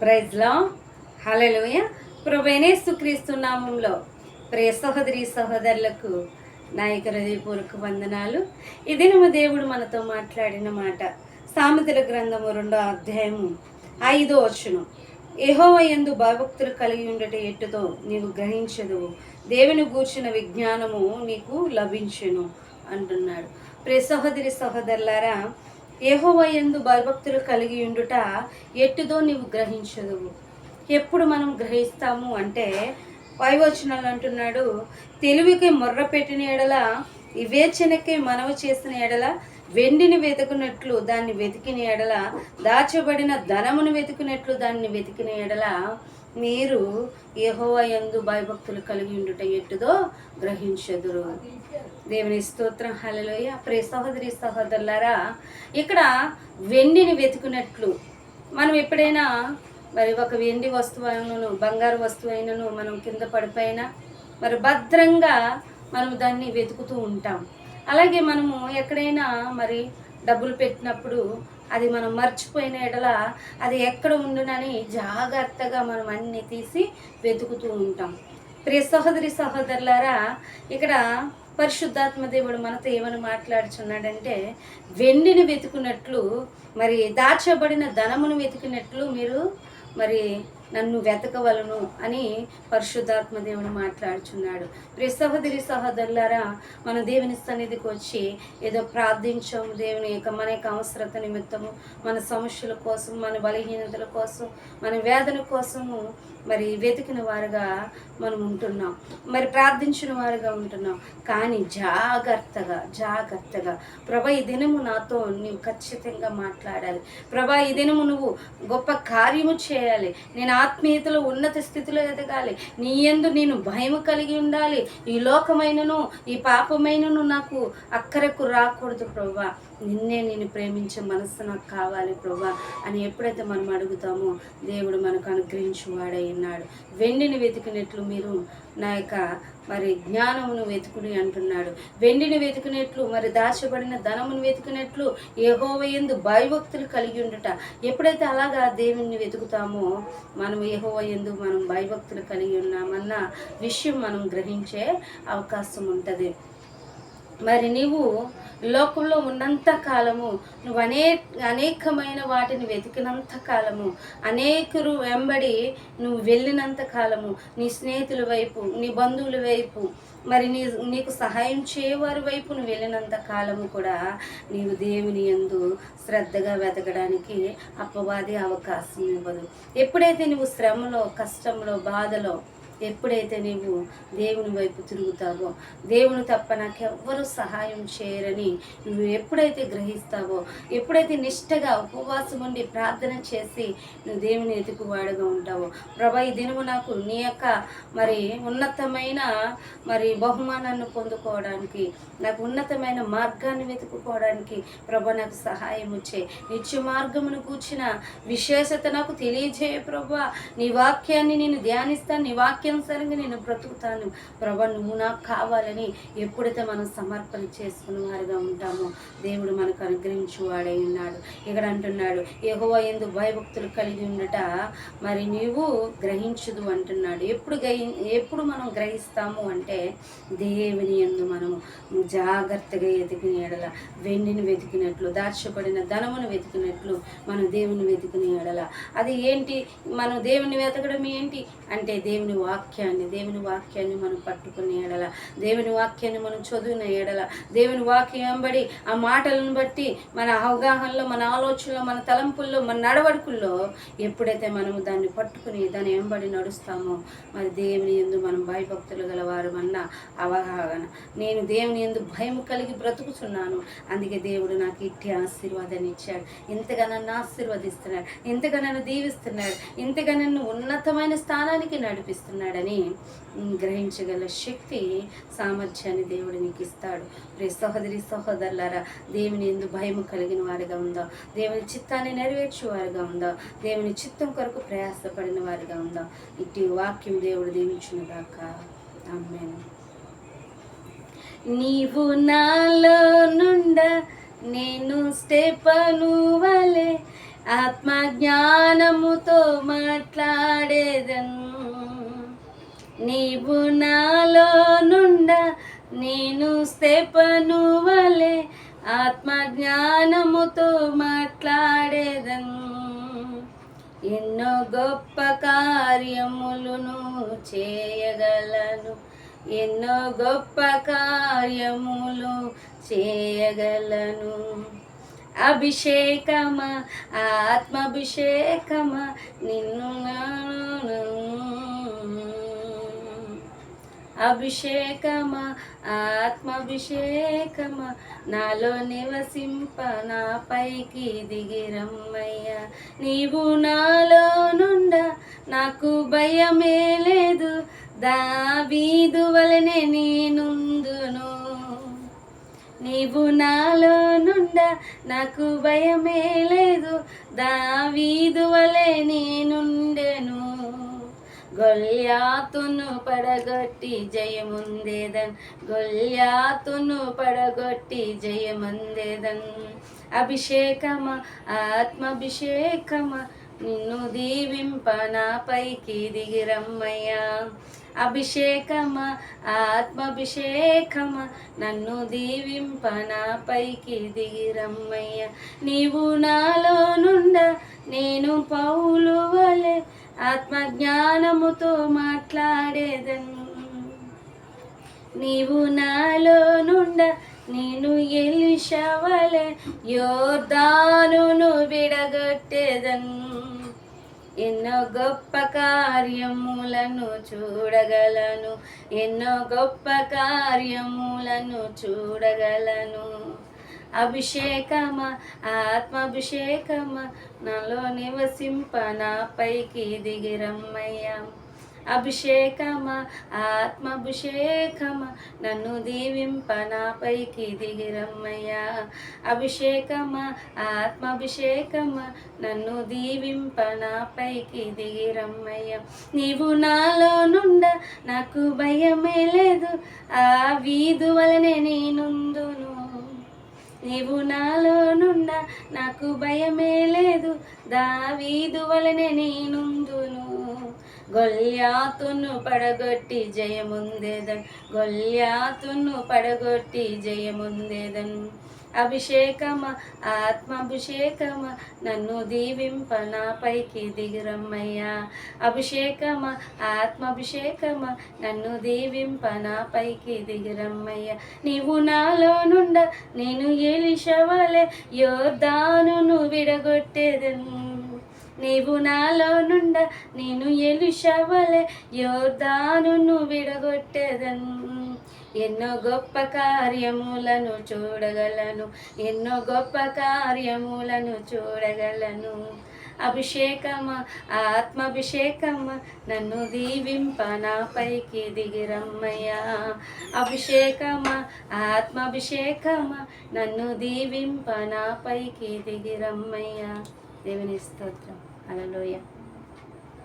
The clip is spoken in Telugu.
ప్రైజ్లో హలలుయ ప్రభేనేస్తు క్రీస్తు నామంలో ప్రియ సహోదరి సహోదరులకు నాయక హృదయపూర్వక వందనాలు. ఇది దినము దేవుడు మనతో మాట్లాడిన మాట సామెతల గ్రంథము రెండో అధ్యాయము ఐదో వచ్చును ఎహోవ ఎందు భయభక్తులు కలిగి ఉండట ఎట్టుతో నీవు గ్రహించదు దేవుని గూర్చిన విజ్ఞానము నీకు లభించును అంటున్నాడు. ప్రియ సహోదరి సహోదరులారా ఏహోవ ఎందు భయభక్తులు కలిగి ఉండుట ఎట్టుదో నీవు గ్రహించదువు. ఎప్పుడు మనం గ్రహిస్తాము అంటే పైవచనాలు అంటున్నాడు తెలివికి మొర్ర పెట్టిన ఎడల వివేచనకి మనవ చేసిన ఎడల వెండిని వెతుకున్నట్లు దాన్ని వెతికిన ఎడల దాచబడిన ధనమును వెతుకున్నట్లు దాన్ని వెతికిన ఎడల మీరు యెహోవా యందు భయభక్తులు కలిగి ఉండుట ఎట్టుదో గ్రహించదురు. దేవుని స్తోత్రం. హలలోయ ప్రే సహోదరి సహోదరులారా ఇక్కడ వెండిని వెతుకున్నట్లు మనం ఎప్పుడైనా మరి ఒక వెండి వస్తువు అయినను బంగారు వస్తువు అయినను మనం కింద పడిపోయినా మరి భద్రంగా మనం దాన్ని వెతుకుతూ ఉంటాం. అలాగే మనము ఎక్కడైనా మరి డబ్బులు పెట్టినప్పుడు అది మనం మర్చిపోయిన ఎడల అది ఎక్కడ ఉండునని జాగ్రత్తగా మనం అన్ని తీసి వెతుకుతూ ఉంటాం. ప్రియ సహోదరి సహోదరులారా ఇక్కడ పరిశుద్ధాత్మ దేవుడు మనతో ఏమని మాట్లాడుచున్నాడంటే వెండిని వెతుకున్నట్లు మరి దాచబడిన ధనమును వెతికినట్లు మీరు మరి నన్ను వెతకవలను అని పరిశుద్ధాత్మ దేవుడు మాట్లాడుచున్నాడు. ప్రియ సహోదరి సహోదరులారా మన దేవుని సన్నిధికి వచ్చి ఏదో ప్రార్థించాము దేవుని యొక్క మన యొక్క అవసరత నిమిత్తము మన సమస్యల కోసం మన బలహీనతల కోసం మన వేదన కోసము మరి వెతికిన వారుగా మనం ఉంటున్నాం. మరి ప్రార్థించిన వారుగా ఉంటున్నాం. కానీ జాగ్రత్తగా జాగ్రత్తగా ప్రభా ఈ దినము నాతో నీవు ఖచ్చితంగా మాట్లాడాలి. ప్రభా ఈ దినము నువ్వు గొప్ప కార్యము చేయాలి. నేను ఆత్మీయతలో ఉన్నత స్థితిలో ఎదగాలి. నీ ఎందు నేను భయము కలిగి ఉండాలి. ఈ లోకమైనను ఈ పాపమైనను నాకు అక్కరకు రాకూడదు ప్రభా. నిన్నే నేను ప్రేమించే మనస్సు నాకు కావాలి ప్రభా అని ఎప్పుడైతే మనం అడుగుతామో దేవుడు మనకు అనుగ్రహించి అంటున్నాడు. వెండిని వెతికినట్లు మీరు నా యొక్క మరి జ్ఞానమును వెతుకుని అంటున్నాడు. వెండిని వెతికినట్లు మరి దాచబడిన ధనమును వెతికినట్లు ఎందు భయభక్తులు కలిగి ఉండుట. ఎప్పుడైతే అలాగా దేవుణ్ణి వెతుకుతామో మనం యెహోవయందు మనం భయభక్తులు కలిగి ఉన్నామన్న విషయం మనం గ్రహించే అవకాశం ఉంటుంది. మరి నీవు లోకంలో ఉన్నంత కాలము నువ్వు అనే అనేకమైన వాటిని వెతికినంత కాలము అనేకులు వెంబడి నువ్వు వెళ్ళినంత కాలము నీ స్నేహితుల వైపు నీ బంధువుల వైపు మరి నీ నీకు సహాయం చేయవారి వైపు నువ్వు వెళ్ళినంత కాలము కూడా నీవు దేవుని యందు శ్రద్ధగా వెతకడానికి అప్పవాది అవకాశం ఇవ్వదు. ఎప్పుడైతే నువ్వు శ్రమలో కష్టంలో బాధలో ఎప్పుడైతే నీవు దేవుని వైపు తిరుగుతావో దేవుని తప్ప నాకెవ్వరు సహాయం చేయరని నువ్వు ఎప్పుడైతే గ్రహిస్తావో ఎప్పుడైతే నిష్టగా ఉపవాసం ఉండి ప్రార్థన చేసి నువ్వు దేవుని ఎతుకువాడుగా ఉంటావో ప్రభా ఈ దినము నాకు నీ యొక్క మరి ఉన్నతమైన మరి బహుమానాన్ని పొందుకోవడానికి నాకు ఉన్నతమైన మార్గాన్ని వెతుకుకోవడానికి ప్రభా నాకు సహాయం వచ్చే నిత్య మార్గమును కూర్చిన విశేషత నాకు తెలియజేయ ప్రభా. నీ వాక్యాన్ని నేను ధ్యానిస్తాను నీ వాక్యం వాక్యానుసారంగా నేను బ్రతుకుతాను. ప్రభా నువ్వు నాకు కావాలని ఎప్పుడైతే మనం సమర్పణ చేసుకున్న వారుగా ఉంటామో దేవుడు మనకు అనుగ్రహించు వాడై ఉన్నాడు. ఇక్కడ అంటున్నాడు ఎగువ ఎందు భయభక్తులు కలిగి ఉండట మరి నీవు గ్రహించదు అంటున్నాడు. ఎప్పుడు గ్రహి ఎప్పుడు మనం గ్రహిస్తాము అంటే దేవుని ఎందు మనము జాగ్రత్తగా ఎదిగిన ఎడల వెండిని వెతికినట్లు దాచబడిన ధనమును వెతికినట్లు మనం దేవుని వెతికిన ఎడల. అది ఏంటి? మనం దేవుని వెతకడం ఏంటి? అంటే దేవుని వాక్యాన్ని దేవుని వాక్యాన్ని మనం పట్టుకునే ఎడల దేవుని వాక్యాన్ని మనం చదివిన ఎడల దేవుని వాక్యం వెంబడి ఆ మాటలను బట్టి మన అవగాహనలో మన ఆలోచనలో మన తలంపుల్లో మన నడవడుకుల్లో ఎప్పుడైతే మనము దాన్ని పట్టుకుని దాని వెంబడి నడుస్తామో మరి దేవుని ఎందు మనం భయభక్తులు గలవారు అన్న అవగాహన. నేను దేవుని ఎందు భయం కలిగి బ్రతుకుతున్నాను. అందుకే దేవుడు నాకు ఇట్టి ఆశీర్వాదాన్ని ఇచ్చాడు. ఇంతగా నన్ను ఆశీర్వదిస్తున్నాడు. ఇంతగా నన్ను దీవిస్తున్నాడు. ఇంతగా నన్ను ఉన్నతమైన స్థానానికి నడిపిస్తున్నాడు. ఉన్నాడని గ్రహించగల శక్తి సామర్థ్యాన్ని దేవుడు నీకు ఇస్తాడు. ప్రియ సహోదరి సహోదరులారా దేవుని ఎందు భయం కలిగిన వారిగా ఉందా. దేవుని చిత్తాన్ని నెరవేర్చే వారిగా ఉందా. దేవుని చిత్తం కొరకు ప్రయాసపడిన వారిగా ఉందా. ఇట్టి వాక్యం దేవుడు దీవించునుగాక ఆమేన్. నీవు నాలో నుండ నేను స్టెపను వలె ఆత్మ జ్ఞానముతో మాట్లాడేదను నీవు నాలో నుండ నేను స్తెపను వలె ఆత్మ జ్ఞానముతో మాట్లాడేదను ఎన్నో గొప్ప కార్యములను చేయగలను. ఎన్నో గొప్ప కార్యములు చేయగలను. అభిషేకమా ఆత్మాభిషేకమా నిన్ను నాను అభిషేకమా ఆత్మాభిషేకమా నాలో నివసింప నా పైకి దిగిరమ్మయ్య నీవు నాలో నుండ నాకు భయమే లేదు దావీదు వలనే నేనుందును. నీవు నాలో నుండ నాకు భయమే లేదు దావీదు వలె నేనుండెను. గొల్యాతును పడగొట్టి జయముందేదన్ గొల్యాతును పడగొట్టి జయముందేదన్. అభిషేకమా ఆత్మాభిషేకమా నిన్ను దీవింప నా పైకి దిగిరమ్మయ్యా అభిషేకమా ఆత్మాభిషేకమా నన్ను దీవింప నా పైకి దిగిరమ్మయ్య నీవు నాలో నుండ నేను పౌలు వలె ఆత్మజ్ఞానముతో మాట్లాడేదను. నీవు నాలో నుండ నేను ఎలిషవలే యోర్దానును విడగొట్టేదను. ఎన్నో గొప్ప కార్యములను చూడగలను ఎన్నో గొప్ప కార్యములను చూడగలను. అభిషేకమా ఆత్మాభిషేకమ నాలో నివసింప నా పైకి దిగిరమ్మయ్యా అభిషేకమా ఆత్మాభిషేకమా నన్ను దీవింప నా పైకి దిగిరమ్మయ్యా అభిషేకమా ఆత్మాభిషేకమా నన్ను దీవింప నా పైకి దిగిరమ్మయ్యా నీవు నాలో నుండ నాకు భయమే లేదు ఆ వీధు వలనే నేనుందును. నీవు నాలో నుండ నాకు భయమే లేదు. దావీదు వలనే నేనుందును. గొల్యాతును పడగొట్టి జయముందేదన్. గొల్యాతును పడగొట్టి జయముందేదన్. అభిషేకమా ఆత్మాభిషేకమా నన్ను దీవింప నా పైకి దిగిరమ్మయ్యా. అభిషేకమా ఆత్మాభిషేకమా నన్ను దీవింప నా పైకి దిగిరమ్మయ్యా. నీవు నాలో నుండ నేను ఎలిషవలే యోర్దానును విడగొట్టేదను నీవు నాలో నుండ నేను ఎలుషవలే యోర్దానును విడగొట్టేదను ఎన్నో గొప్ప కార్యములను చూడగలను ఎన్నో గొప్ప కార్యములను చూడగలను. అభిషేకమా ఆత్మాభిషేకమా నన్ను దీవింప నా పైకి దిగిరమ్మయ్యా అభిషేకమా ఆత్మాభిషేకమా నన్ను దీవింప నా పైకి దిగిరమ్మయ్యా దేవుని స్తోత్రం. అలలోయ